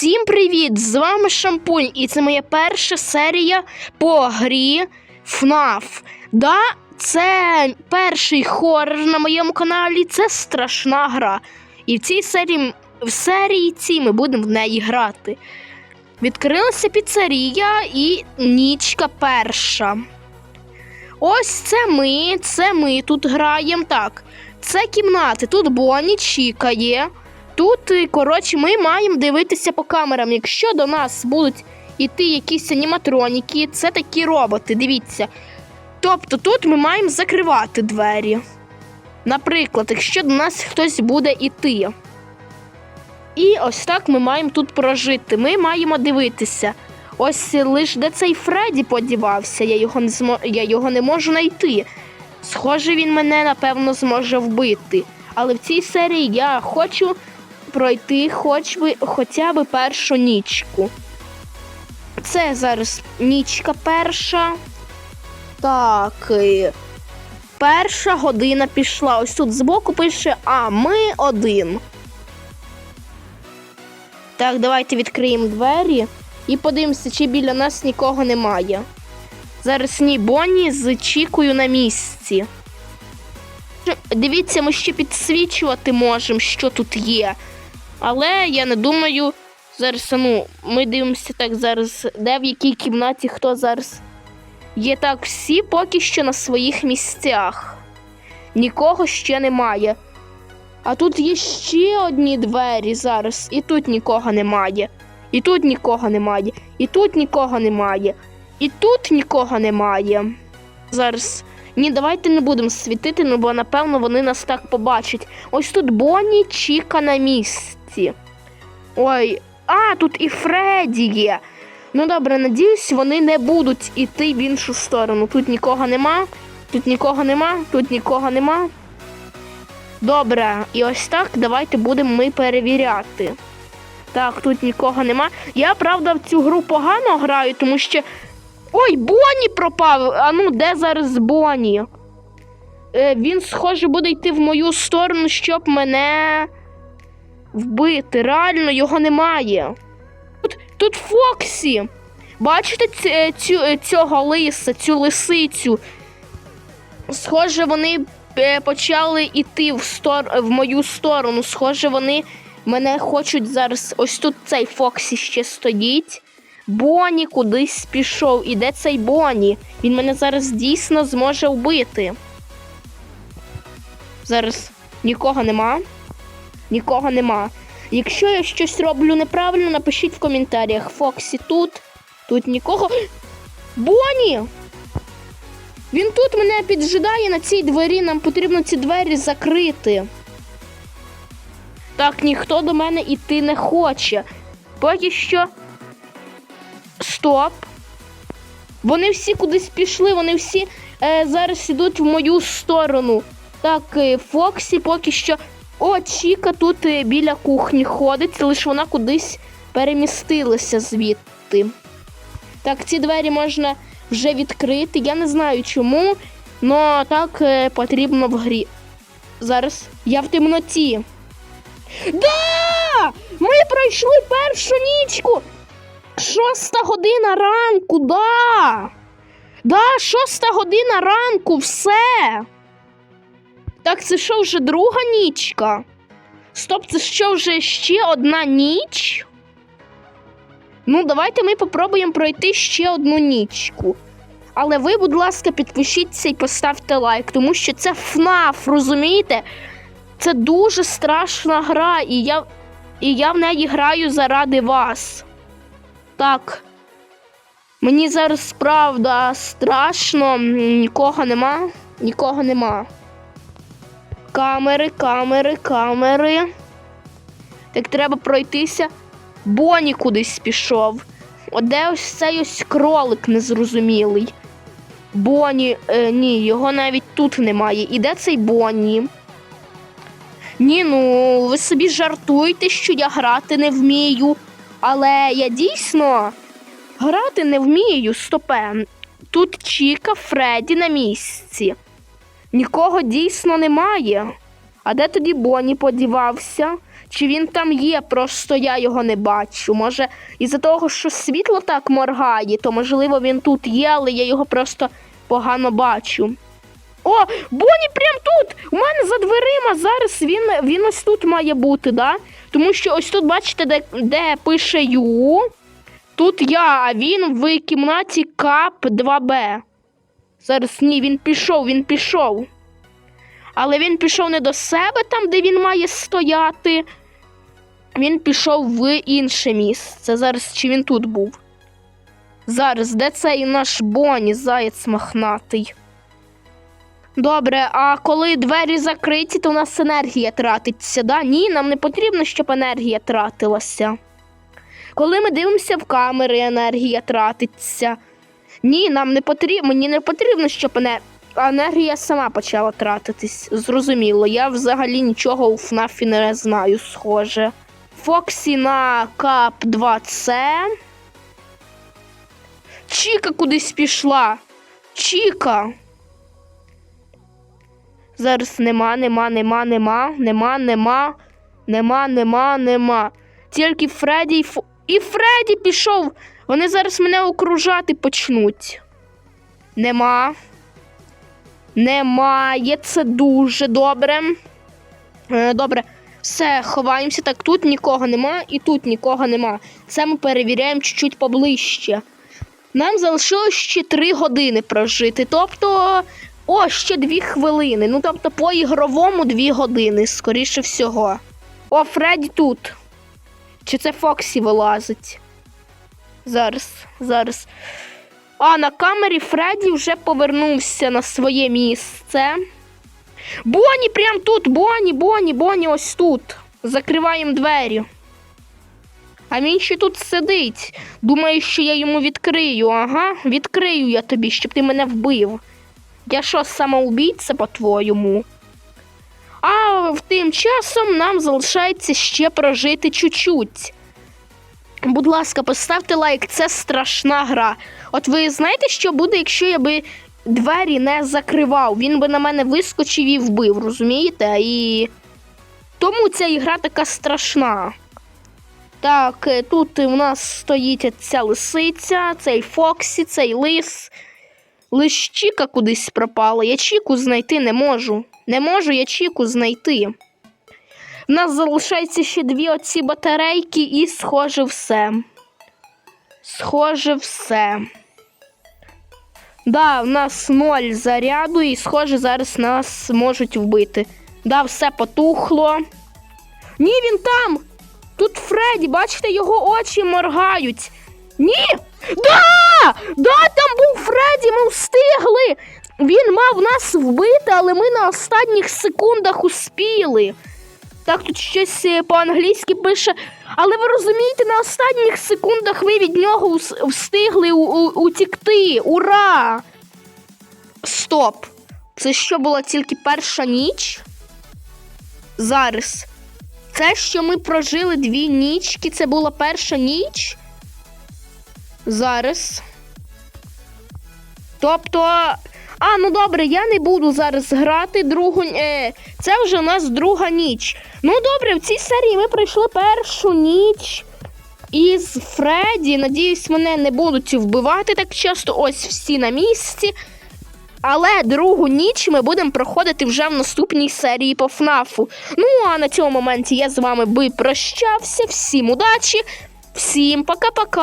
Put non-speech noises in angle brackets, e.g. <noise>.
Всім привіт! З вами Шампунь, і це моя перша серія по грі FNAF. Да, це перший хоррор на моєму каналі, це страшна гра. І в цій серії, в серії цій ми будемо в неї грати. Відкрилася піцерія і нічка перша. Ось це ми, це ми тут граємо. Так, це кімнати. Тут Бонні чікає. Тут, коротше, ми маємо дивитися по камерам. Якщо до нас будуть іти якісь аніматроніки, це такі роботи, дивіться. Тобто тут ми маємо закривати двері. Наприклад, якщо до нас хтось буде іти. І ось так ми маємо тут прожити. Ми маємо дивитися. Ось лише де цей Фредді подівався, я його не змо... я його не можу знайти. Схоже, він мене напевно зможе вбити. Але в цій серії я хочу пройти хоч би, хоча б першу нічку. Це зараз нічка перша. Так. Перша година пішла. Ось тут збоку пише, а ми один. Так, давайте відкриємо двері і подивимося, чи біля нас нікого немає. Зараз ні Бонні з Чікою на місці. Дивіться, ми ще підсвічувати можемо, що тут є. Але я не думаю, зараз ну, ми дивимося так зараз, де в якій кімнаті хто зараз є. Так, всі поки що на своїх місцях. Нікого ще немає. А тут є ще одні двері зараз, і тут нікого немає. І тут нікого немає. І тут нікого немає. І тут нікого немає. Зараз. Ні, давайте не будемо світити, ну бо напевно вони нас так побачать. Ось тут Бонні Чіка на місці. Ой, а, тут і Фредді є. Ну добре, надіюсь, вони не будуть іти в іншу сторону. Тут нікого нема, тут нікого нема, тут нікого нема. Добре, і ось так давайте будемо ми перевіряти. Так, тут нікого нема. Я, правда, в цю гру погано граю, тому що. Ой, Бонні пропав! А ну, де зараз Бонні? Е, він, схоже, буде йти в мою сторону, щоб мене вбити. Реально його немає. Тут, тут Фоксі. Бачите е, цю, е, цього лиса, цю лисицю? Схоже, вони е, почали йти в, стор... в мою сторону. Схоже, вони мене хочуть зараз. Ось тут цей Фоксі ще стоїть. Боні кудись пішов. І де цей Боні? Він мене зараз дійсно зможе вбити. Зараз нікого нема. Нікого нема. Якщо я щось роблю неправильно, напишіть в коментарях. Фоксі тут, тут нікого. <gasps> Боні! Він тут мене піджидає на цій двері. Нам потрібно ці двері закрити. Так, ніхто до мене іти не хоче. Поки що. Стоп. Вони всі кудись пішли, вони всі е, зараз ідуть в мою сторону. Так, е, Фоксі поки що. О, Чіка тут е, біля кухні ходить, лише вона кудись перемістилася звідти. Так, ці двері можна вже відкрити. Я не знаю чому, але так е, потрібно в грі. Зараз я в темноті. Да! Ми пройшли першу нічку! Шоста година ранку, да! Да, шоста година ранку, все. Так, це що вже друга нічка? Стоп, це що вже ще одна ніч? Ну, давайте ми попробуємо пройти ще одну нічку. Але ви, будь ласка, підпишіться і поставте лайк, тому що це ФНАФ, розумієте? Це дуже страшна гра, і я, і я в неї граю заради вас. Так. Мені зараз правда страшно, нікого нема, нікого нема. Камери, камери, камери. Так треба пройтися. Боні кудись пішов. От де ось цей ось кролик незрозумілий. Боні, е, ні, його навіть тут немає. І де цей Боні? Ні, ну ви собі жартуєте, що я грати не вмію. Але я дійсно грати не вмію, стопе. Тут Чіка Фредді на місці. Нікого дійсно немає. А де тоді Бонні подівався? Чи він там є, просто я його не бачу. Може, із-за того, що світло так моргає, то можливо він тут є, але я його просто погано бачу. О, Боні прям тут! У мене за дверима. Зараз він, він ось тут має бути, да? Тому що ось тут, бачите, де, де пише Ю. Тут я, а він в кімнаті КАП 2Б. Зараз ні, він пішов, він пішов. Але він пішов не до себе, там, де він має стояти. Він пішов в інше місце. Зараз чи він тут був? Зараз, де цей наш Боні, заєць мохнатий? Добре, а коли двері закриті, то у нас енергія тратиться, да? Ні, нам не потрібно, щоб енергія тратилася. Коли ми дивимося в камери, енергія тратиться. Ні, нам не потрібно, мені не потрібно, щоб енергія. Сама почала тратитись. Зрозуміло, я взагалі нічого у ФНАФі не знаю, схоже. Фоксі на КАП 2С. Чіка кудись пішла. Чіка. Зараз нема, нема, нема, нема, нема, нема, нема, нема, нема. Тільки Фредді і, Фо... і Фредді пішов. Вони зараз мене окружати почнуть. Нема. Немає. Це дуже добре. Е, Добре. Все, ховаємося. Так, тут нікого нема і тут нікого нема. Це ми перевіряємо чуть-чуть поближче. Нам залишилось ще 3 години прожити. Тобто, о, ще 2 хвилини. Ну, тобто, по ігровому 2 години, скоріше всього. О, Фредді тут. Чи це Фоксі вилазить? Зараз, зараз. А на камері Фредді вже повернувся на своє місце. Боні прям тут, Боні, Боні, Боні ось тут. Закриваємо двері. А він ще тут сидить. Думає, що я йому відкрию. Ага, відкрию я тобі, щоб ти мене вбив. Я що, самоубійця, по-твоєму? А тим часом нам залишається ще прожити чуть-чуть. Будь ласка, поставте лайк, це страшна гра. От ви знаєте, що буде, якщо я би двері не закривав? Він би на мене вискочив і вбив, розумієте? І тому ця ігра така страшна. Так, е, тут у нас стоїть ця лисиця, цей Фоксі, цей лис. Лиш Чіка кудись пропала. Я Чіку знайти не можу. Не можу я Чіку знайти. У нас залишається ще дві оці батарейки, і схоже все. Схоже все. Да, в нас ноль заряду, і схоже, зараз нас можуть вбити. Да, все потухло. Ні, він там! Тут Фредді, бачите, його очі моргають. Ні! Да! Да, там був Фредді, ми встигли! Він мав нас вбити, але ми на останніх секундах успіли. Так, тут щось е, по-англійськи пише. Але ви розумієте, на останніх секундах ви від нього встигли утікти. Ура! Стоп! Це що була тільки перша ніч? Зараз. Це, що ми прожили дві нічки, це була перша ніч? Зараз. Тобто. А, ну добре, я не буду зараз грати другу. Е, це вже у нас друга ніч. Ну добре, в цій серії ми пройшли першу ніч із Фредді. Надіюсь, мене не будуть вбивати так часто. Ось всі на місці. Але другу ніч ми будемо проходити вже в наступній серії по ФНАФу. Ну а на цьому моменті я з вами би прощався. Всім удачі, всім пока-пока.